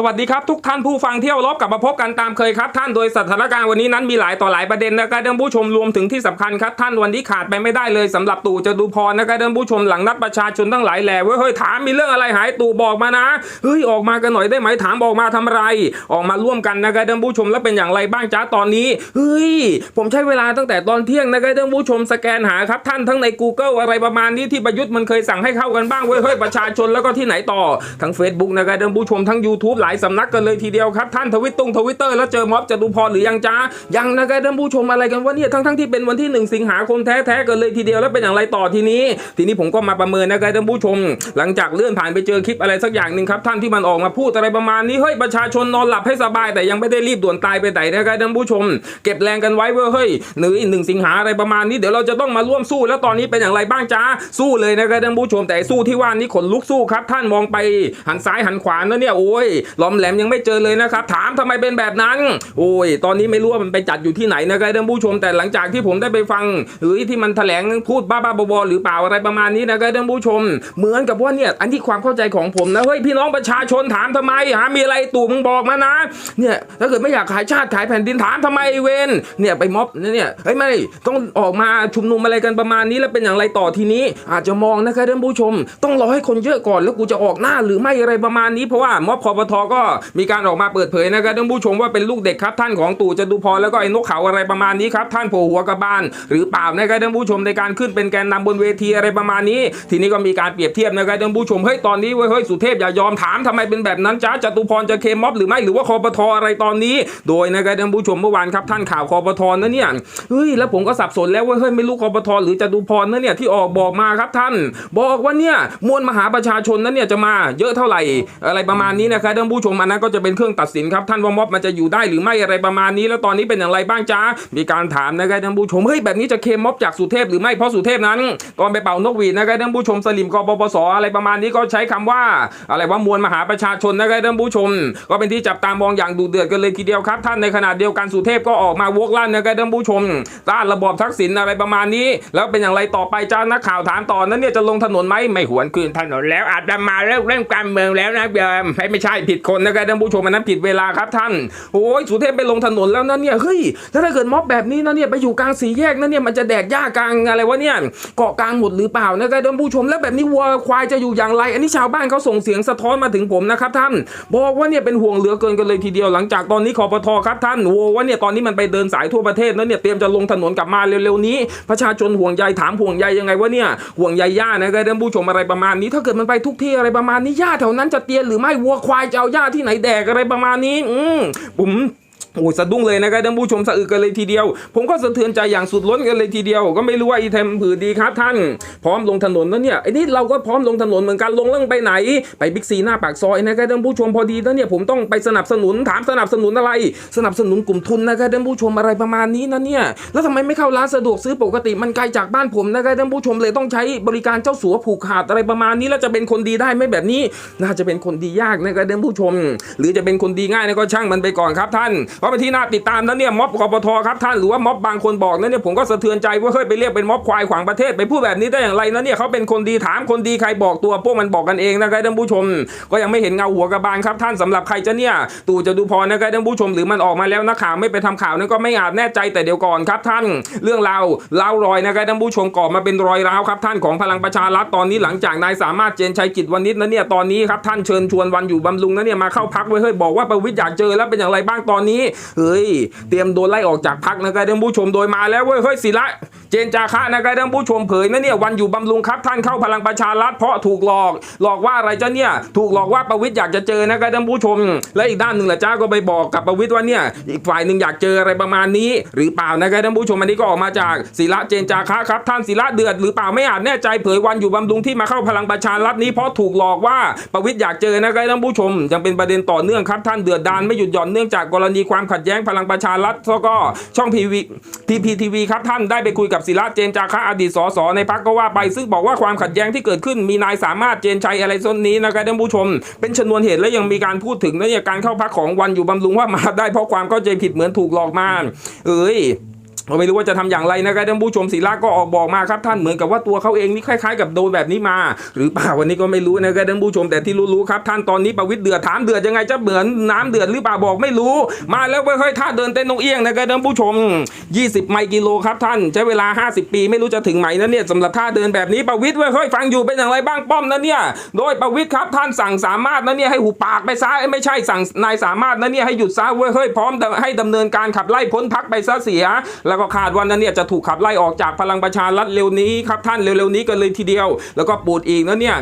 สวัสดีครับทุกท่านผู้ฟังเที่ยวรบกลับมาพบกันตามเคยครับท่านโดยสถานการณ์วันนี้นั้นมีหลายต่อหลายประเด็นนะครับท่านผู้ชมรวมถึงที่สำคัญครับท่านวันนี้ขาดไปไม่ได้เลยสำหรับตู่จตุพรนะครับท่านผู้ชมหลังนัดประชาชนทั้งหลายแหล่เว้ยเฮ้ยถามมีเรื่องอะไรหายตู่บอกมานะเฮ้ยออกมากันหน่อยได้ไหมถามออกมาทำอะไร ออกมาร่วมกันนะครับท่านผู้ชมแล้วเป็นอย่างไรบ้างจ้าตอนนี้เฮ้ยผมใช้เวลาตั้งแต่ตอนเที่ยงนะครับท่านผู้ชมสแกนหาครับท่านทั้งใน Google อะไรประมาณนี้ที่ประยุทธ์มันเคยสั่งให้เข้ากันบ้างเว้ยเฮ้ยประชาชนแล้วก็ที่ไหนต่อทั้ง Facebook นะครับท่านผู้ชมทั้ง YouTube หลายสำนักกันเลยทีเดียวครับ ท่านทวิตตุ้งทวิตเตอร์แล้วเจอม็อบจตุพรหรือยังจ้ายังนะครับท่านผู้ชมอะไรกันวะเนี่ยทั้งทั้งๆที่เป็นวันที่ 1 สิงหาคมแท้ๆกันเลยทีเดียวแล้วเป็นอย่างไรต่อทีนี้ ทีนี้ผมก็มาประเมินนะครับท่านผู้ชม หลังจากเลื่อนผ่านไปเจอคลิปอะไรสักอย่างหนึ่งครับท่านที่มันออกมาพูดอะไรประมาณนี้เฮ้ยประชาชนนอนหลับให้สบายแต่ยังไม่ได้รีบด่วนตายไปไหนนะครับท่านผู้ชม เก็บแรงกันไว้เว้ยเฮ้ยหนึ่งหนึ่งสิงหาอะไรประมาณนี้เดี๋ยวเราจะต้องมาร่วมสู้แล้วตอนนี้เป็นอย่างไรบ้างจ้าสู้เลยนะครับท่านผู้ชมแต่สู้ที่ว่านี้ขนลุกสู้ครับ ท่านมองไปหันซ้ายหันขวานะเนี่ยโอ้ยล้อมแหลมยังไม่เจอเลยนะครับ ถามทำไมเป็นแบบนั้น โอ้ย ตอนนี้ไม่รู้ว่ามันไปจัดอยู่ที่ไหนนะครับท่านผู้ชมแต่หลังจากที่ผมได้ไปฟัง หรือที่มันแถลงพูดบ้าๆบอๆหรือเปล่าอะไรประมาณนี้นะครับท่านผู้ชม เหมือนกับว่าเนี่ยอันที่ความเข้าใจของผมนะเฮ้ยพี่น้องประชาชนถามทำไมหามีอะไรตู่มึงบอกมานะเนี่ยถ้าเกิดไม่อยากขายชาติขายแผ่นดินถามทำไมเวนเนี่ยไปม็อบเนี่ยเฮ้ยไม่ต้องออกมาชุมนุมอะไรกันประมาณนี้แล้วเป็นอย่างไรต่อทีนี้ อาจจะมองนะครับท่านผู้ชม ต้องรอให้คนเยอะก่อนแล้วกูจะออกหน้าหรือไม่อะไรประมาณนี้เพราะว่าม็อบคอปทก็มีการออกมาเปิดเผยนะครับท่านผู้ชมว่าเป็นลูกเด็กครับท่านของตู่จตุพรแล้วก็ไอ้นกเขาอะไรประมาณนี้ครับท่านโผล่หัวกระบาลหรือเปล่านะครับท่านผู้ชมในการขึ้นเป็นแกนนำบนเวทีอะไรประมาณนี้ ทีนี้ก็มีการเปรียบเทียบนะครับท่านผู้ชมเฮ้ยตอนนี้เว้ยเฮ้ยสุเทพอย่ายอมถามทำไมเป็นแบบนั้นจ้าจตุพรจะเคม็อบหรือไม่หรือว่าคอปทอะไรตอนนี้ โดยนะครับท่านผู้ชมเมื่อวานครับท่านข่าวคอปทนะเนี่ยเฮ้ยแล้วผมก็สับสนแล้วว่าเฮ้ยไม่รู้คอปทหรือจตุพรนะเนี่ยที่ออกบอกมาครับท่าน บอกว่าเนี่ยมวลมหาประชาชนนั้นเนี่ยจะมาเยอะเท่าไหร่อะไรประมาณนี้นะครับท่านผู้ชมอันนั้นก็จะเป็นเครื่องตัดสินครับท่านว่าม็อบมันจะอยู่ได้หรือไม่อะไรประมาณนี้ แล้วตอนนี้เป็นอย่างไรบ้างจ้ามีการถามนะครับท่านผู้ชมเฮ้ยแบบนี้จะเคมม็อบจากสุเทพหรือไม่เพราะสุเทพนั้นตอนไปเป่านกหวีดนะครับท่านผู้ชมสลิมกปปสอะไรประมาณนี้ก็ใช้คำว่า อะไรว่ามวลมหาประชาชนนะครับท่านผู้ชม ก็เป็นที่จับตามองอย่างดูเดือดกันเลยทีเดียวครับท่านในขณะเดียวกันสุเทพก็ออกมาวกลั่นนะครับท่านผู้ชมต้านระบอบทักษิณอะไรประมาณนี้ แล้วเป็นอย่างไรต่อไปจ้านักข่าวถามต่อนั้นเนี่ยจะลงถนนไหมไม่หวนคืนถนนแล้วอาจจะมาเริ่มเล่นการเมืองแล้วนะเบิร์มให้ไม่ใช่ผิดคนนะครับท่านผู้ชมอันนั้นผิดเวลาครับท่านโอ้ยสุเทพไปลงถนนแล้วนะเนี่ยเฮ้ยถ้าเกิดม็อบแบบนี้นะเนี่ยไปอยู่กลางสี่แยกนะเนี่ยมันจะแดกหญ้ากลางอะไรวะเนี่ยเกาะกลางหมดหรือเปล่านะครับท่านผู้ชมแล้วแบบนี้วัวควายจะอยู่อย่างไร อันนี้ชาวบ้านเขาส่งเสียงสะท้อนมาถึงผมนะครับท่าน บอกว่าเนี่ยเป็นห่วงเหลือเกินกันเลยทีเดียวหลังจากตอนนี้คอปทครับท่านโว้ว่าเนี่ยตอนนี้มันไปเดินสายทั่วประเทศแล้วเนี่ยเตรียมจะลงถนนกลับมาเร็วๆนี้ ประชาชนห่วงใยถามห่วงใยยังไงวะเนี่ยห่วงใยย่านะครับท่านผู้ชมอะไรประมาณนี้ ถ้าเกิดมันไปทุกที่อะไรประมาณนี้ย่าแถวนั้นจะเตียนหรือไม่วัวควายจะเอาหญ้าที่ไหนแดกอะไรประมาณนี้ อืมผม โอ้ยสะดุ้งเลยนะครับท่านผู้ชมสะอึกกันเลยทีเดียว ผมก็สะเทือนใจอย่างสุดล้นกันเลยทีเดียว ก็ไม่รู้ว่าอีเทมผือดีครับท่าน พร้อมลงถนนแล้วเนี่ยไอ้นี่เราก็พร้อมลงถนนเหมือนกันลงเรื่องไปไหน ไปบิ๊กซีหน้าปากซอยนะครับท่านผู้ชมพอดีแล้วเนี่ยผมต้องไปสนับสนุนถามสนับสนุนอะไร สนับสนุนกลุ่มทุนนะครับท่านผู้ชมอะไรประมาณนี้นะเนี่ยแล้วทำไมไม่เข้าร้านสะดวกซื้อปกติมันไกลจากบ้านผมนะครับท่านผู้ชมเลยต้องใช้บริการเจ้าสัวผูกขาดอะไรประมาณนี้แล้วจะเป็นคนดีได้ไหมแบบนี้ น่าจะเป็นคนดียากนะครับท่านผู้ชม หรือจะเป็นคนดีง่ายนะก็ช่างมันไปก่อนครับท่านเพราะเป็นที่น่าติดตามนะเนี่ยม็อบกปทครับท่านหรือว่าม็อบบางคนบอกนะเนี่ยผมก็สะเทือนใจว่าเฮ้ยไปเรียกเป็นม็อบควายขวางประเทศไปพูดแบบนี้ได้อย่างไรนะเนี่ยเขาเป็นคนดีถามคนดีใครบอกตัวพวกมันบอกกันเองนะครับท่านผู้ชม ก็ยังไม่เห็นเงาหัวกระบาลครับท่านสำหรับใครจะเนี่ยตู่จะดูพรนะครับท่านผู้ชมหรือมันออกมาแล้วนักข่าวไม่ไปทำข่าวนั่นก็ไม่อาจแน่ใจแต่เดี๋ยวก่อนครับท่าน เรื่องราวเล่ารอยนะครับท่านผู้ชมก่อมาเป็นรอยร้าวครับท่านของพลังประชารัฐตอนนี้หลังจากนายสามารถเจนชัยกิจวันนิดนะเนี่ยตอนนี้ครับท่านเชิญชวนวันอยู่บำรุงนะเนี่ยมาเข้าพักไว้เฮ้ยบอกว่าประวิตรอยากเจอแล้วเป็นอย่างไรบ้างตอนนี้เฮ้ยเตรียมโดนไล่ออกจากพักนะครับท่านผู้ชมโดยมาแล้วเว้ยเฮ้ยศิระเจนจาคะนะครับท่านผู้ชมเผยนะเนี่ยวันอยู่บำรุงครับท่านเข้าพลังประชารัฐเพราะถูกหลอก หลอกว่าอะไรจ้าเนี่ยถูกหลอกว่าประวิตรอยากจะเจอนะครับท่านผู้ชม และอีกด้านหนึ่งแหละจ้าก็ไปบอกกับประวิตรว่าเนี่ยอีกฝ่ายหนึ่งอยากเจออะไรประมาณนี้ หรือเปล่านะครับท่านผู้ชมอันนี้ก็ออกมาจากศิระเจนจาคะครับท่านศิระเดือดหรือเปล่าไม่อาจแน่ใจเผยวันอยู่บำรุงที่มาเข้าพลังประชารัฐนี้เพราะถูกหลอกว่าประวิตรอยากเจอนะครับท่านผู้ชมยังเป็นประเด็นต่อเนื่องครับท่านเดือดดานไม่หยุดหย่อนเนื่องจากกรณีความความขัดแย้งพลังประชารัฐแล้วก็ช่องพีวีทีพีทีวีครับท่านได้ไปคุยกับศิระเจนจาคะอดีตสสในพักก็ว่าไปซึ่งบอกว่าความขัดแย้งที่เกิดขึ้นมีนายสามารถเจนชัยอะไรส้นนี้นะครับท่านผู้ชม เป็นชนวนเหตุและยังมีการพูดถึงนะเนี่ยการเข้าพักของวันอยู่บำรุงว่ามาได้เพราะความเข้าใจผิดเหมือนถูกหลอกมาเอ้ย ก็ไม่รู้ว่าจะทำอย่างไรนะครับท่านผู้ชมศิลาก็ออกบอกมาครับท่านเหมือนกับว่าตัวเขาเองนี่คล้ายๆ กับโดนแบบนี้มา หรือเปล่าวันนี้ก็ไม่รู้นะครับท่านผู้ชมแต่ที่รู้ๆครับท่านตอนนี้ประวิตรเดือดถามเดือดยังไงจะเหมือนน้ำเดือดหรือเปล่าบอกไม่รู้ มาแล้วเว้ยๆท่าเดินเต้นนงเอี้ยงนะครับท่านผู้ชม 20 ไมล์กิโลครับท่านใช้เวลา 50 ปีไม่รู้จะถึงไหมนะเนี่ยสำหรับท่าเดินแบบนี้ประวิตรเว้ยเฮ้ยฟังอยู่เป็นอย่างไรบ้างป้อมนะเนี่ยโดยประวิตรครับท่านสั่งสามารถนะเนี่ยให้หูปากไปซะเอ้ยไม่ใช่สั่งนายสามารถนะเนี่ยให้หยุดซะเว้ยเฮ้ยพร้อมให้ดำเนินการขับไล่พ้นพักไปซะเสียแล้วก็คาดว่านั้นเนี่ยจะถูกขับไล่ออกจากพลังประชารัฐเร็วนี้ครับท่านเร็วๆนี้กันเลยทีเดียว แล้วก็ปูดอีกนะเนี่ย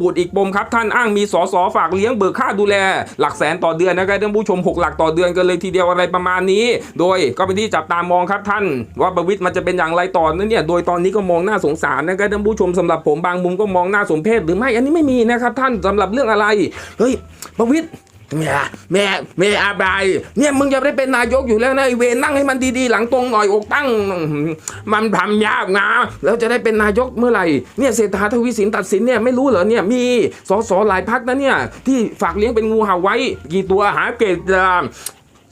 ปูดอีกปมครับท่านอ้างมีสสฝากเลี้ยงเบิกค่าดูแล หลักแสนต่อเดือนนะครับท่านผู้ชม 6 หลักต่อเดือนกันเลยทีเดียวอะไรประมาณนี้ โดยก็เป็นที่จับตามองครับท่าน ว่าประวิตรมันจะเป็นอย่างไรต่อนั้นเนี่ยโดยตอนนี้ก็มองหน้าสงสารนะครับท่านผู้ชมสำหรับผมบางมุมก็มองหน้าสมเพชหรือไม่อันนี้ไม่มีนะครับท่านสำหรับเรื่องอะไรเฮ้ยประวิตร แม่แม่แม่อาบายเนี่ยมึงจะได้เป็นนายกอยู่แล้วนะไอเวนนั่งให้มันดีๆ หลังตรงหน่อยอกตั้ง มันทำยากนะ แล้วจะได้เป็นนายกเมื่อไหร่เนี่ยเศรษฐาทวีสินตัดสินเนี่ยไม่รู้เหรอเนี่ยมีสสหลายพักนะเนี่ยที่ฝากเลี้ยงเป็นงูเห่าไว้ กี่ตัวหาเกต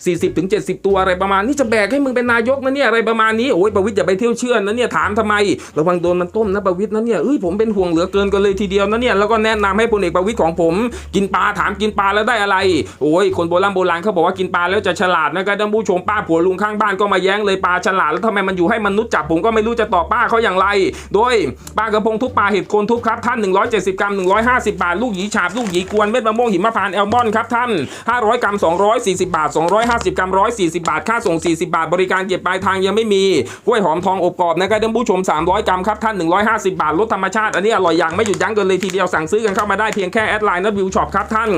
40ถึง70 ตัวอะไรประมาณนี้จะแบกให้มึงเป็นนายกนะเนี่ยอะไรประมาณนี้โอ้ยประวิทย์อย่าไปเที่ยวเชื่อนะเนี่ยถามทำไมระวังโดนมันต้มนะประวิทย์นะเนี่ยเอ้ยผมเป็นห่วงเหลือเกินกันเลยทีเดียวนะเนี่ยแล้วก็แนะนำให้พลเอกประวิทย์ของผม กินปลาถามกินปลาแล้วได้อะไร โอ้ยคนโบราณโบราณเขาบอกว่ากินปลาแล้วจะฉลาดนะครับท่านผู้ชมป้าผัวลุงข้างบ้านก็มาแย้งเลยปลาฉลาดแล้วทำไมมันอยู่ให้มนุษย์จับผมก็ไม่รู้จะตอบป้าเขาอย่างไร โดยปลากระพงทุกปลาเห็ดโคนทุกครับท่าน 170 กรัม 150 บาท ลูกหยีฉาบลูกหยีกวนเม็ดมะม่วงหิมพานต์แอลมอนครับท่าน 500 กรัม 240 บาท 250กรัม 140 บาท ค่าส่ง 40 บาท บริการเก็บปลายทางยังไม่มีกล้วยหอมทองอบกรอบนะครับท่านผู้ชม 300 กรัมครับท่าน 150 บาทรสธรรมชาติอันนี้อร่อยอย่างไม่หยุดยั้งกันเลยทีเดียวสั่งซื้อกันเข้ามาได้เพียงแค่แอดไลน์นัดวิวช็อปครับท่าน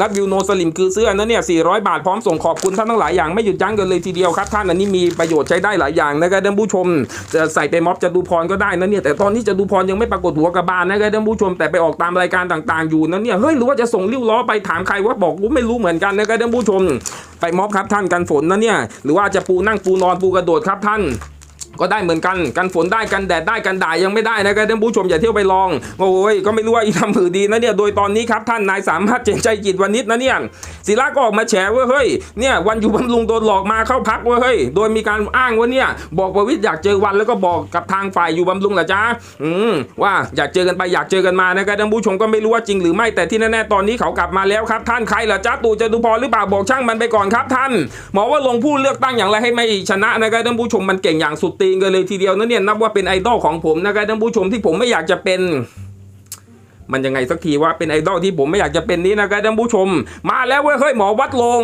นัดวิวโนสลิมคือเสื้อนั้นเนี่ย 400 บาทพร้อมส่งขอบคุณท่านทั้งหลายอย่างไม่หยุดยั้งกันเลยทีเดียวครับท่านอันนี้มีประโยชน์ใช้ได้หลายอย่างนะครับท่านผู้ชมจะใส่ไปม็อบจะดูพรก็ได้นะเนี่ยแต่ตอนนี้จะดูพรยังไม่ปรากฏหัวกระบาลนะครับท่านผู้ชมแต่ไปออกตามรายการต่าง ๆอยู่นะเนี่ยเฮ้ยหรือว่าจะส่งริ้วล้อไปถามใครว่าบอกกูไม่รู้เหมือนกันนะครับท่านผู้ชม ไปม็อบครับท่านกันฝนนะเนี่ยหรือว่าจะปูนั่งปูนอนปูกระโดดครับท่าน ก็ได้เหมือนกัน กันฝนได้กันแดดได้กันด่ายังไม่ได้นะครับท่านผู้ชมอย่าเที่ยวไปลอง โอ้ยก็ไม่รู้ว่าอีทำผือดีนะเนี่ยโดยตอนนี้ครับท่านนายสามารถเจนใจจิตวันนิดนะเนี่ยศิลาก็ออกมาแฉว่าเฮ้ยเนี่ยวันอยู่บำรุงโดนหลอกมาเข้าพักว่าเฮ้ยโดยมีการอ้างว่าเนี่ยบอกประวิทย์อยากเจอวันแล้วก็บอกกับทางฝ่ายอยู่บำรุงเหรอจ๊ะอืมว่าอยากเจอกันไปอยากเจอกันมานะครับท่านผู้ชมก็ไม่รู้ว่าจริงหรือไม่แต่ที่แน่ๆตอนนี้เขากลับมาแล้วครับ ท่านใครเหรอจ๊ะตู่จะดูพอหรือเปล่าบอกช่างมันไปก่อนครับ ท่านหมอว่าลงผู้เลือกตั้งอย่างไรให้ไม่ชนะนะครับท่านผู้ชมมันเก่งอย่างสุดตีนกันเลยทีเดียวนะเนี่ยนับว่าเป็นไอดอลของผมนะครับท่านผู้ชมที่ผมไม่อยากจะเป็น มันยังไงสักทีว่าเป็นไอดอลที่ผมไม่อยากจะเป็นนี้นะครับท่านผู้ชม มาแล้วเว้ยเฮ้ยหมอวัดลง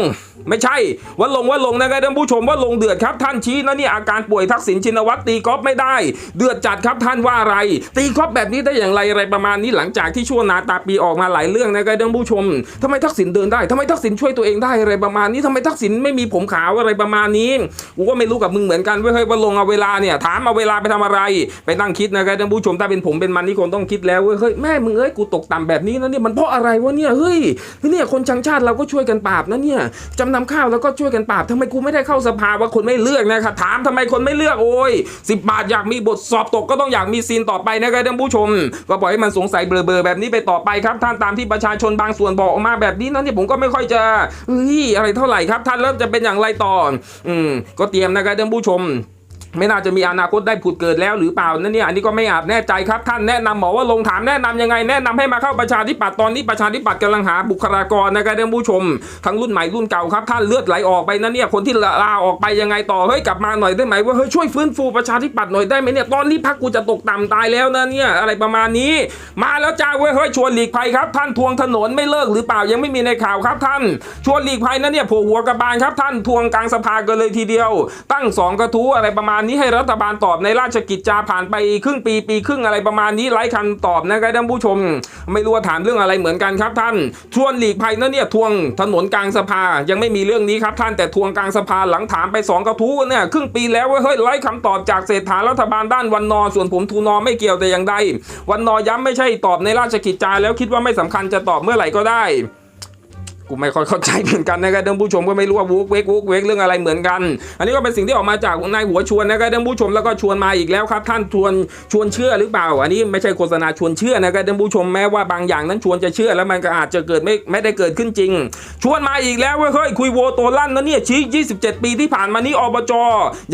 ไม่ใช่วัดลงวัดลงนะครับท่านผู้ชมว่าลงเดือดครับท่านชี้นะนี่อาการป่วยทักษิณชินวัตรตีกอล์ฟไม่ได้ เดือดจัดครับท่านว่าอะไร ตีกอล์ฟแบบนี้ได้อย่างไรอะไรประมาณนี้หลังจากที่ช่วงนาตาปีออกมาหลายเรื่องนะครับท่านผู้ชมทำไมทักษิณเดินได้ทำไมทักษิณช่วยตัวเองได้อะไรประมาณนี้ทำไมทักษิณไม่มีผมขาวอะไรประมาณนี้กูก็ไม่รู้กับมึงเหมือนกันเว้ยเฮ้ยว่าลงเอาเวลาเนี่ยถามเอาเวลาไปทำอะไร ไปนั่งคิดนะครับท่านผู้ชมถ้าเป็นผมเป็นมันนี่คงต้องคิดแล้วเว้ยเฮ้ยแม่มึงเอ้ยกูตกต่ำแบบนี้นะเนี่ยมันเพราะอะไรวะเนี่ยเฮ้ยเนี่ยคนชังชาติเราก็ช่วยกันปราบนะเนี่ยจำนำข้าวแล้วก็ช่วยกันปราบทำไมกูไม่ได้เข้าสภาว่าคนไม่เลือกนะครับถามทำไมคนไม่เลือกโอ้ยสิบาทอยากมีบทสอบตกก็ต้องอยากมีซีนต่อไปนะครับท่านผู้ชม ก็ปล่อยให้มันสงสัยเบลอๆแบบนี้ไปต่อไปครับ ท่านตามที่ประชาชนบางส่วนบอกออกมาแบบนี้นะเนี่ยผมก็ไม่ค่อยจะเฮ้ยอะไรเท่าไหร่ครับ ท่านเริ่มจะเป็นอย่างไรต่ออืมก็เตรียมนะครับท่านผู้ชม ไม่น่าจะมีอนาคตได้ผุดเกิดแล้วหรือเปล่านั่นเนี่ยอันนี้ก็ไม่อาจแน่ใจครับท่านแนะนำหมอว่าลงถามแนะนำยังไงแนะนำให้มาเข้าประชาธิปัตย์ตอนนี้ประชาธิปัตย์กำลังหาบุคลากรนะครับท่านผู้ชม ทั้งรุ่นใหม่รุ่นเก่าครับท่านเลือดไหลออกไปนั่นเนี่ยคนที่ลาออกไปยังไงต่อเฮ้ยกลับมาหน่อยได้ไหมว่าเฮ้ยช่วยฟื้นฟูประชาธิปัตย์หน่อยได้ไหมเนี่ยตอนนี้พักกูจะตกต่ำตายแล้วนะเนี่ยอะไรประมาณนี้ มาแล้วจ้าเว้ยเฮ้ยชวนหลีกภัยครับ ท่านทวงถนนไม่เลิกหรือเปล่ายังไม่มีในข่าวครับท่าน ชวนหลีกภัยนั่นเนี่ยโผล่หัวกระบาลครับท่านทวงกลางสภากันเลยทีเดียว ตั้งสองกระทู้อะไรประมาณนี้ให้รัฐบาลตอบในราชกิจจาผ่านไปครึ่งปีปีครึ่งอะไรประมาณนี้ไร้คำตอบนะครับท่านผู้ชม ไม่รู้ว่าถามเรื่องอะไรเหมือนกันครับท่านชวนหลีกภัยนั่นเนี่ยทวงถนนกลางสภายังไม่มีเรื่องนี้ครับท่านแต่ทวงกลางสภาหลังถามไปสองกระทู้เนี่ยครึ่งปีแล้วเว้ยเฮ้ยไร้คำตอบจากเศรษฐารัฐบาลด้านวันนอส่วนผมทูนอไม่เกี่ยวแต่อย่างใดวันนอย้ำไม่ใช่ตอบในราชกิจจาแล้วคิดว่าไม่สำคัญจะตอบเมื่อไหร่ก็ได้ กูไม่ค่อยเข้าใจเหมือนกันนะครับท่านผู้ชมก็ไม่รู้ว่าวูกเวกวูกเวกเรื่องอะไรเหมือนกัน อันนี้ก็เป็นสิ่งที่ออกมาจากนายหัวชวนนะครับท่านผู้ชมแล้วก็ชวนมาอีกแล้วครับ ท่านชวนชวนเชื่อหรือเปล่า อันนี้ไม่ใช่โฆษณาชวนเชื่อนะครับท่านผู้ชมแม้ว่าบางอย่างนั้นชวนจะเชื่อ แล้วมันก็อาจจะเกิดไม่ไม่ได้เกิดขึ้นจริง ชวนมาอีกแล้วเว้ยเฮ้ยคุยโวโตลั่นนะเนี่ยชี้27 ปีที่ผ่านมานี้อบจ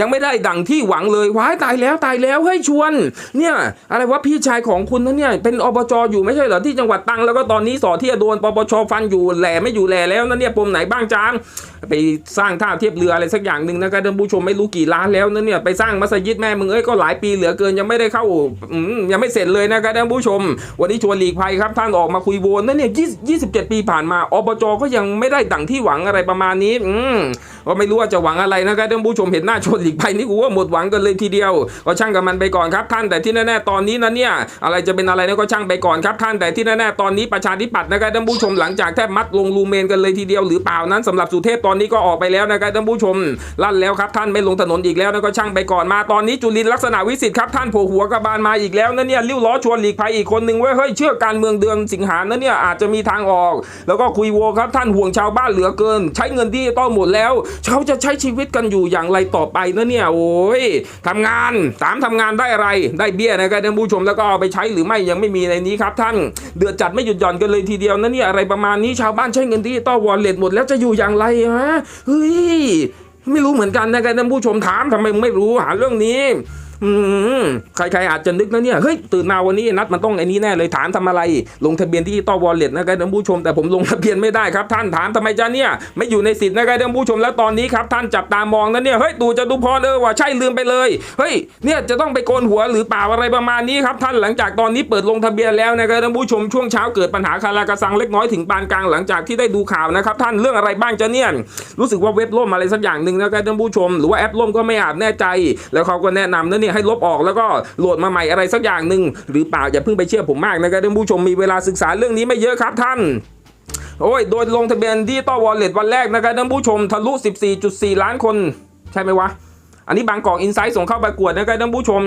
ยังไม่ได้ดังที่หวังเลยว้ายตายแล้วตายแล้วเฮ้ยชวน เนี่ยอะไรวะพี่ชายของคุณนะเนี่ยเป็นอบจอยู่ไม่ใช่เหรอที่จังหวัดตังแล้วก็ตอนนี้สอที่จะโดนปปชฟันอยู่แหล่ไม่อยู่แลแล้วนะเนี่ยปมไหนบ้างจางไปสร้างท่าเทียบเรืออะไรสักอย่างหนึ่งนะครับท่านผู้ชมไม่รู้กี่ล้านแล้วนะเนี่ยไปสร้างมัสยิดแม่มึงเอ้ยก็หลายปีเหลือเกินยังไม่ได้เข้ายังไม่เสร็จเลยนะครับท่านผู้ชม วันนี้ชวนหลีกภัยครับท่านออกมาคุยโวนนั่นเนี่ย20 27ปีผ่านมาอบจก็ยังไม่ได้ดังที่หวังอะไรประมาณนี้ อืม ก็ไม่รู้ว่าจะหวังอะไรนะครับท่านผู้ชมเห็นหน้าชวนหลีกภัยนี่กูว่าหมดหวังกันเลยทีเดียว ก็ช่างกับมันไปก่อนครับท่านแต่ที่แน่ๆตอนนี้นะเนี่ยอะไรจะเป็นอะไรนี่ก็ช่างไปก่อนครับท่านแต่ที่แน่ๆตอนนี้ประชาธิปัตย์นะครับท่านผู้ชมหลังจากแทบมัดลงลูเมนกันเลยทีเดียวหรือเปล่านั้นสำหรับสุเทพตอนนี้ก็ออกไปแล้วนะครับท่านผู้ชมลั่นแล้วครับท่านไม่ลงถนนอีกแล้วนะก็ช่างไปก่อนมาตอนนี้จุลินลักษณะวิสิทธิ์ครับท่านโผล่หัวกระบาลมาอีกแล้วนะเนี่ยลิ้วล้อชวนหลีกภัยอีกคนหนึ่งเว้ยเฮ้ยเชื่อการเมืองเดือนสิงหานะเนี่ยอาจจะมีทางออก แล้วก็คุยโวครับท่านห่วงชาวบ้านเหลือเกิน ใช้เงินที่ต้องหมดแล้วเขาจะใช้ชีวิตกันอยู่อย่างไรต่อไปนะเนี่ยโอ้ยทำงานถามทำงานได้อะไรได้เบี้ยนะครับท่านผู้ชมแล้วก็เอาไปใช้หรือไม่ยังไม่มีในนี้ครับท่านเดือดจัดไม่หยุดหย่อนกันเลยทีเดียวนะเนี่ยอะไรประมาณนี้ชาวบ้านใช้เงินที่ต้อวอลเล็ตหมดแล้วจะอยู่อย่างไรฮะเฮ้ยไม่รู้เหมือนกันนะครับท่านผู้ชมถามทำไมไม่รู้หาเรื่องนี้ อืมใครๆอาจจะนึกนะเนี่ยเฮ้ยตื่นมาวันนี้นัดมันต้องไอ้นี้แน่เลยถามทำอะไร ลงทะเบียนที่ต้อวอลเล็ตนะครับท่านผู้ชม แต่ผมลงทะเบียนไม่ได้ครับท่านถามทำไมจ้าเนี่ยไม่อยู่ในสิทธิ์นะครับท่านผู้ชมแล้วตอนนี้ครับท่านจับตามองนะเนี่ยเฮ้ยตู่จะดูพรเออว่าใช่ลืมไปเลยเฮ้ยเนี่ยจะต้องไปโกนหัวหรือเปล่าอะไรประมาณนี้ครับท่านหลังจากตอนนี้เปิดลงทะเบียนแล้วนะครับท่านผู้ชมช่วงเช้าเกิดปัญหาคาราคาซังเล็กน้อยถึงปานกลางหลังจากที่ได้ดูข่าวนะครับท่านเรื่องอะไรบ้างจ้าเนี่ยรู้สึกว่าเว็บล่มอะไรสักอย่างหนึ่งนะครับท่านผู้ชม หรือว่าแอปล่มก็ไม่อาจแน่ใจ แล้วเขาก็แนะนำนะเนี่ยให้ลบออกแล้วก็โหลดมาใหม่อะไรสักอย่างหนึ่งหรือเปล่าอย่าเพิ่งไปเชื่อผมมากนะครับท่านผู้ชมมีเวลาศึกษาเรื่องนี้ไม่เยอะครับท่านโอ้ย โดยลงทะเบียนดิจิตอลวอลเล็ตวันแรกนะครับท่านผู้ชมทะลุ 14.4 ล้านคน ใช่ไหมวะ อันนี้บางกอกอินไซต์ส่งเข้าประกวดนะครับท่านผู้ชม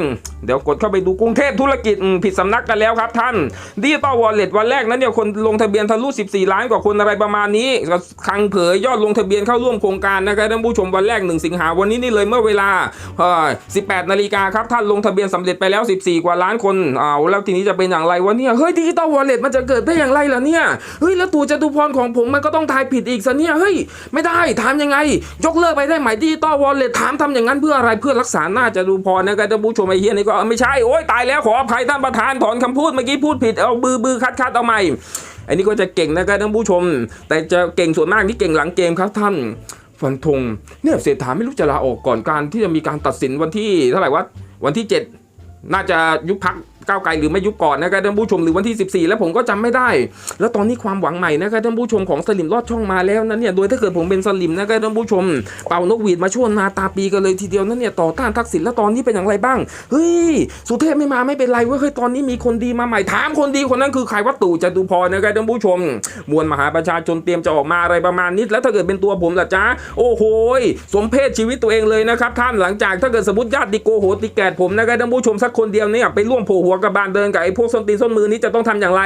เดี๋ยวกดเข้าไปดูกรุงเทพธุรกิจผิดสำนักกันแล้วครับท่านดิจิตอลวอลเล็ตวันแรกนั้นเนี่ยคนลงทะเบียนทะลุ 14 ล้านกว่าคนอะไรประมาณนี้ก็คังเผยยอดลงทะเบียนเข้าร่วมโครงการนะครับท่านผู้ชมวันแรก 1 สิงหาวันนี้นี่เลยเมื่อเวลาเอ่อ18 นาฬิกาครับท่านลงทะเบียนสำเร็จไปแล้ว 14 กว่าล้านคนอ้าวแล้วทีนี้จะเป็นอย่างไรวะเนี่ยเฮ้ยดิจิตอลวอลเล็ตมันจะเกิดได้อย่างไรล่ะเนี่ยเฮ้ยแล้วตู่จตุพรของผมมันก็ต้องทายผิดอีกซะเนี่ยเฮ้ยไม่ได้ถามยังไง ยกเลิกไปได้ไหมดิจิตอลวอลเล็ตถามทำอย่างนั้นเพื่ออะไรเพื่อรักษาหน้าจะดูพรนะครับท่านผู้ชมไอ้เฮียนี่ก็ไม่ใช่โอ๊ยตายแล้วขออภัยท่านประธานถอนคำพูดเมื่อกี้พูดผิดเอาบือบือคัดคัดเอาใหม่อันนี้ก็จะเก่งนะครับท่านผู้ชม แต่จะเก่งส่วนมากที่เก่งหลังเกมครับท่านฟันธงเนี่ยเศรษฐาไม่รู้จะลาออกก่อนการที่จะมีการตัดสินวันที่เท่าไหร่วะวันที่ 7 น่าจะยุบพัก ก้าวไกลหรือไม่ยุบก่อนนะครับท่านผู้ชมหรือวันที่ 14 แล้วผมก็จำไม่ได้ แล้วตอนนี้ความหวังใหม่นะครับท่านผู้ชมของสลิมลอดช่องมาแล้วนั้นเนี่ยโดยถ้าเกิดผมเป็นสลิมนะครับท่านผู้ชม เป่านกหวีดมาช่วงนาตาปีกันเลยทีเดียวนั้นเนี่ยต่อต้านทักษิณแล้วตอนนี้เป็นอย่างไรบ้างเฮ้ยสุเทพไม่มาไม่เป็นไรเว้ยเฮ้ยตอนนี้มีคนดีมาใหม่ถามคนดีคนนั้นคือใครวัตตู่จตุพรนะครับท่านผู้ชม มวลมหาประชาชนเตรียมจะออกมาอะไรประมาณนี้แล้วถ้าเกิดเป็นตัวผมล่ะจ๊ะโอ้โหสมเพศชีวิตตัวเองเลยนะครับท่านหลังจากถ้าเกิดสมมติญาติโกโหติแกดผมนะครับท่านผู้ชมสักคนเดียวเนี่ยไปร่วมโผหัวกระบาลเดินกับไอ้พวกส้นตีนส้นมือนี้จะต้องทำอย่างไร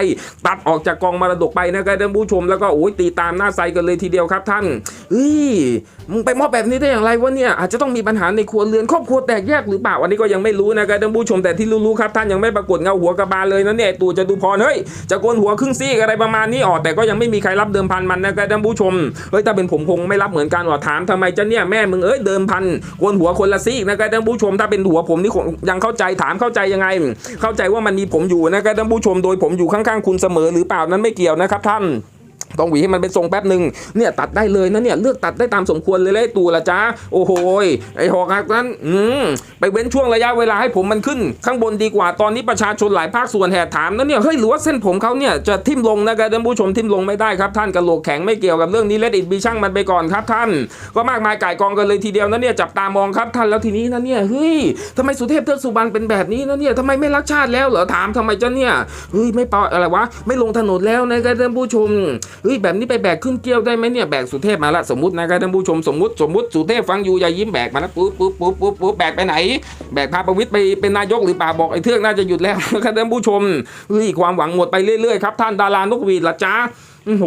ตัดออกจากกองมรดกไปนะครับท่านผู้ชมแล้วก็โอ้ยตีตามหน้าไซกันเลยทีเดียวครับท่านเฮ้ยมึงไปมอบแบบนี้ได้อย่างไรวะเนี่ยอาจจะต้องมีปัญหาในครัวเรือนครอบครัวแตกแยกหรือเปล่าอันนี้ก็ยังไม่รู้นะครับท่านผู้ชมแต่ที่รู้ๆครับท่านยังไม่ปรากฏเงาหัวกระบาลเลยนะเนี่ยตู่จะดูพรเฮ้ยจะโกนหัวครึ่งซี่อะไรประมาณนี้ออกแต่ก็ยังไม่มีใครรับเดิมพันมันนะครับท่านผู้ชมเฮ้ยถ้าเป็นผมคงไม่รับเหมือนกันว่าถามทำไมจะเนี่ยแม่มึงเอ้ยเดิมพันโกนหัวคนละซี่นะครับท่านผู้ชมถ้าเป็นหัวผมนี่ยังเข้าใจถามเข้าใจยังไงเข้าใจว่ามันมีผมอยู่นะครับท่านผู้ชมโดยผมอยู่ข้างๆคุณเสมอหรือเปล่านั้นไม่เกี่ยวนะครับท่าน ต้องหวีให้มันเป็นทรงแป๊บหนึ่งเนี่ยตัดได้เลยนะเนี่ยเลือกตัดได้ตามสมควรเลยเลยตัวละจ้าโอ้โหไอหอกหักนั้นอืมไปเว้นช่วงระยะเวลาให้ผมมันขึ้น ข้างบนดีกว่าตอนนี้ประชาชนหลายภาคส่วนแห่ถามนะเนี่ยเฮ้ยหรือว่าเส้นผมเขาเนี่ยจะทิ่มลงนะครับท่านผู้ชมทิ่มลงไม่ได้ครับท่านกระโหลกแข็งไม่เกี่ยวกับเรื่องนี้เลดอิดบีช่างมันไปก่อนครับท่าน ก็มากมายก่ายกองกันเลยทีเดียวนะเนี่ยจับตามองครับท่านแล้วทีนี้นะเนี่ยเฮ้ยทำไมสุเทพเทือกสุบรรณเป็นแบบนี้นะเนี่ยทำไมไม่รักชาติแล้วเหรอถามทำไมจ้าเนี่ยเฮ้ยไม่เปาอะไรวะไม่ลงถนนแล้วนะครับท่านผู้ชมเฮ้ยแบบนี้ไปแบกขึ้นเกี้ยวได้ไหมเนี่ยแบกสุเทพมาละสมมตินะครับท่านผู้ชมสมมติสมมติสุเทพฟังอยู่อย่ายิ้มแบกมาแล้วปุ๊บปุ๊บปุ๊บปุ๊บปุ๊บแบกไปไหน แบกพาประวิตยไปเป็นนายกหรือเปล่าบอกไอ้เทือกน่าจะหยุดแล้วนะครับท่านผู้ชมเฮ้ยความหวังหมดไปเรื่อยๆครับท่านดารานกหวีดละจ้า โอ้โห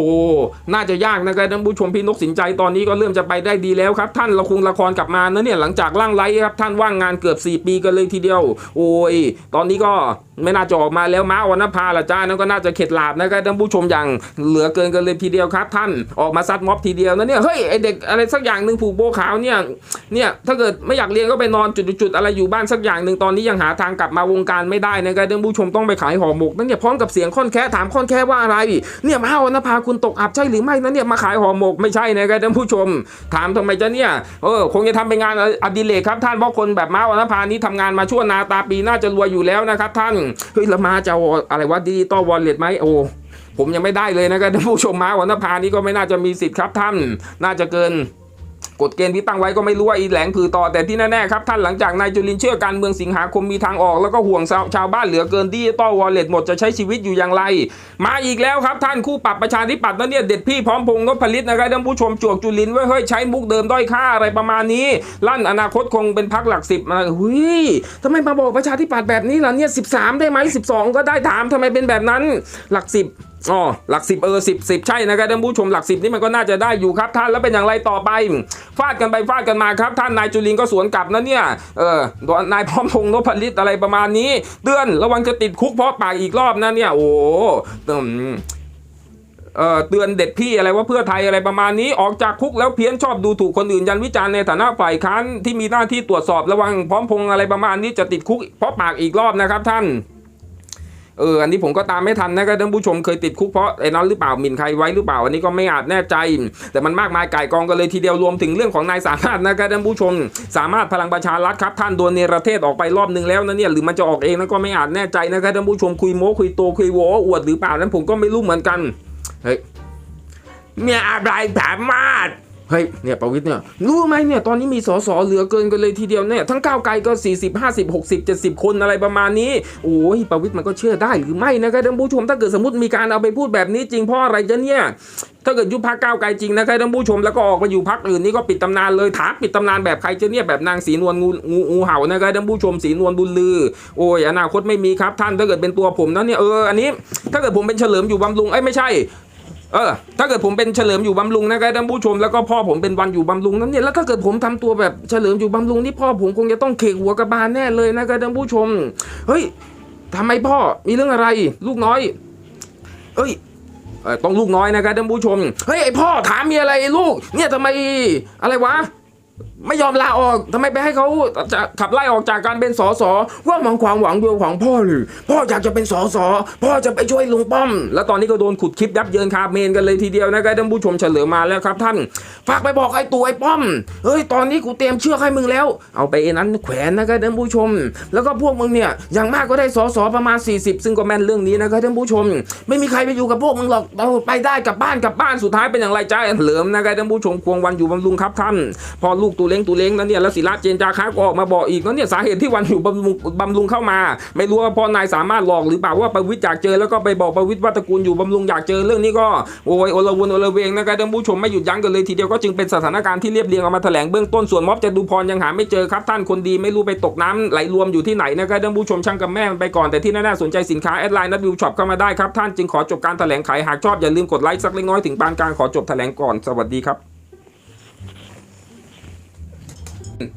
น่าจะยากนะครับท่านผู้ชมพี่นกสินใจตอนนี้ก็เริ่มจะไปได้ดีแล้วครับ ท่านละครละครกลับมานะเนี่ยหลังจากร่างไร้ครับท่านว่างงานเกือบ 4 ปีกันเลยทีเดียว โอ้ย ตอนนี้ก็ไม่น่าจะออกมาแล้วม้าวันนภาละจ้านั่นก็น่าจะเข็ดหลาบนะครับท่านผู้ชมอย่างเหลือเกินกันเลยทีเดียวครับ ท่านออกมาซัดม็อบทีเดียวนะเนี่ยเฮ้ยไอเด็กอะไรสักอย่างหนึ่งผูกโบขาวเนี่ยเนี่ยถ้าเกิดไม่อยากเรียนก็ไปนอนจุดๆๆอะไรอยู่บ้านสักอย่างหนึ่งตอนนี้ยังหาทางกลับมาวงการไม่ได้นะครับท่านผู้ชมต้องไปขายห่อหมกนั่นเนี่ยพร้อมกับเสียงค่อนแค่ถามค่อนแค่ว่าอะไรเนี่ยม้าวันพาคุณตกอับใช่หรือไม่นะเนี่ยมาขายห่อหมกไม่ใช่นะครับท่านผู้ชม ถามทำไมจะเนี่ยเออคงจะทำเป็นงานอดิเรกครับท่านเพราะคนแบบม้าวันภานี้ทำงานมาชั่วนาตาปีน่าจะรวยอยู่แล้วนะครับท่านเฮ้ยละมาจะอะไรวะดิจิตอลวอลเล็ตไหมโอ้ผมยังไม่ได้เลยนะครับท่านผู้ชมม้าวันนภานี้ก็ไม่น่าจะมีสิทธิ์ครับท่าน น่าจะเกิน กฎเกณฑ์ที่ตั้งไว้ก็ไม่รู้ว่าอีแหลงผือต่อแต่ที่แน่ๆครับท่านหลังจากนายจุลินเชื่อการเมืองสิงหาคมมีทางออก แล้วก็ห่วงชาวชาวบ้านเหลือเกินดิจิตอลวอลเล็ตหมดจะใช้ชีวิตอยู่อย่างไร มาอีกแล้วครับท่านคู่ปรับประชาธิปัตย์นั่นเนี่ยเด็ดพี่พร้อมพงษ์นพลิตนะครับท่านผู้ชมจวกจุลินไว้เฮ้ยใช้มุกเดิมด้อยค่าอะไรประมาณนี้ ลั่นอนาคตคงเป็นพักหลักสิบมาหุยทำไมมาบอกประชาธิปัตย์แบบนี้ล่ะเนี่ยสิบสามได้ไหมสิบสองก็ได้ถามทำไมเป็นแบบนั้นหลักสิบ อ๋อหลักสิบเออสิบสิบใช่นะครับท่านผู้ชมหลักสิบนี่มันก็น่าจะได้อยู่ครับท่านแล้วเป็นอย่างไรต่อไป ฟาดกันไปฟาดกันมาครับ ท่านนายจุลินก็สวนกลับนะเนี่ยเออนายพร้อมพงษ์นพลิตอะไรประมาณนี้ เตือนระวังจะติดคุกเพราะปากอีกรอบนะเนี่ยโอ้โหอืมเอ่อเตือนเด็ดพี่อะไรว่าเพื่อไทยอะไรประมาณนี้ออกจากคุกแล้วเพี้ยนชอบดูถูกคนอื่นยันวิจารณ์ในฐานะฝ่ายค้านที่มีหน้าที่ตรวจสอบระวังพร้อมพงษ์อะไรประมาณนี้จะติดคุกเพราะปากอีกรอบนะครับท่าน เอออันนี้ผมก็ตามไม่ทันนะครับท่านผู้ชมเคยติดคุกเพราะไอ้นั้นหรือเปล่าหมิ่นใครไว้หรือเปล่าอันนี้ก็ไม่อาจแน่ใจ แต่มันมากมายก่ายกองกันเลยทีเดียวรวมถึงเรื่องของนายสามารถนะครับท่านผู้ชม สามารถพลังประชารัฐครับท่านโดนเนรเทศออกไปรอบนึงแล้วนะเนี่ยหรือมันจะออกเองนั้นก็ไม่อาจแน่ใจนะครับท่านผู้ชมคุยโม้คุยโตคุยโวอวดหรือเปล่านั้นผมก็ไม่รู้เหมือนกันเฮ้ยเมียอะไรสามารถ เฮ้ยเนี่ยประวิทย์เนี่ยรู้ไหมเนี่ยตอนนี้มีสสเหลือเกินกันเลยทีเดียวเนี่ยทั้งก้าวไกลก็ 40 50 60 70 คนอะไรประมาณนี้ โอ้ยประวิทย์มันก็เชื่อได้หรือไม่นะครับท่านผู้ชมถ้าเกิดสมมติมีการเอาไปพูดแบบนี้จริงเพราะอะไรจะเนี่ยถ้าเกิดยุบพักก้าวไกลจริงนะครับท่านผู้ชมแล้วก็ออกมาอยู่พักอื่นนี่ก็ปิดตำนานเลยถามปิดตำนานแบบใครจะเนี่ยแบบนางสีนวลงูงูเห่านะครับท่านผู้ชมสีนวลบุญลือ โอ้ยอนาคตไม่มีครับท่านถ้าเกิดเป็นตัวผมนะเนี่ยเอออันนี้ ถ้าเกิดผมเป็นเฉลิมอยู่บำรุงเอ้ไม่ใช่ เออถ้าเกิดผมเป็นเฉลิมอยู่บำรุงนะครับท่านผู้ชมแล้วก็พ่อผมเป็นวันอยู่บำรุงนั้นเนี่ยแล้วถ้าเกิดผมทำตัวแบบเฉลิมอยู่บำรุงนี่พ่อผมคงจะต้องเขกหัวกระบาลแน่เลยนะครับท่านผู้ชม เฮ้ยทำไมพ่อมีเรื่องอะไร ลูกน้อย เอ้ยเออต้องลูกน้อยนะครับท่านผู้ชม เฮ้ยไอพ่อถามมีอะไรไอลูก เนี่ยทำไมอะไรวะ ไม่ยอมลาออกทำไมไปให้เขาจะขับไล่ออกจากการเป็นสสว่ามันความหวังเดียวของพ่อหรือพ่ออยากจะเป็นสสพ่อจะไปช่วยลุงป้อม แล้วตอนนี้ก็โดนขุดคลิปยับเยินคาเมนกันเลยทีเดียวนะครับท่านผู้ชมเฉลิมมาแล้วครับท่านฝากไปบอกไอ้ตัวไอ้ป้อมเฮ้ยตอนนี้กูเตรียมเชือกให้มึงแล้ว เอาไปไอ้นั้นแขวนนะครับท่านผู้ชม แล้วก็พวกมึงเนี่ยอย่างมากก็ได้สสประมาณ 40 ซึ่งก็แม่นเรื่องนี้นะครับท่านผู้ชม ไม่มีใครไปอยู่กับพวกมึงหรอกเราไปได้กลับบ้านกลับบ้านสุดท้ายเป็นอย่างไรจ้าเหลิมนะครับท่านผู้ชมควงวันอยู่บำรุงครับท่านพอลูกตูเลงตูเล้งนั้นเนี่ยแล้วศิระเจนจาค้าก็ออกมาบอกอีกแล้วเนี่ยสาเหตุที่วันอยู่บำรุงบำรุงเข้ามา ไม่รู้ว่าพอนายสามารถหลอกหรือเปล่าว่าประวิตรอยากเจอแล้วก็ไปบอกประวิตรว่าตระกูลอยู่บำรุงอยากเจอเรื่องนี้ก็โอ้ยโอลวนโอลเวงนะครับท่านผู้ชมไม่หยุดยั้งกันเลยทีเดียวก็จึงเป็นสถานการณ์ที่เรียบเรียงเอามาแถลงเบื้องต้นส่วนม็อบจะดูพรยังหาไม่เจอครับท่านคนดีไม่รู้ไปตกน้ำไหลรวมอยู่ที่ไหนนะครับท่านผู้ชมช่างกับแม่ไปก่อนแต่ที่แน่ๆสนใจสินค้าแอดไลน์นัดวิวช็อปเข้ามาได้ครับท่านจึงขอจบการแถลงขายหากชอบอย่าลืมกดไลค์สักเล็กน้อยถึงปานกลางขอจบแถลงก่อนสวัสดีครับ うん。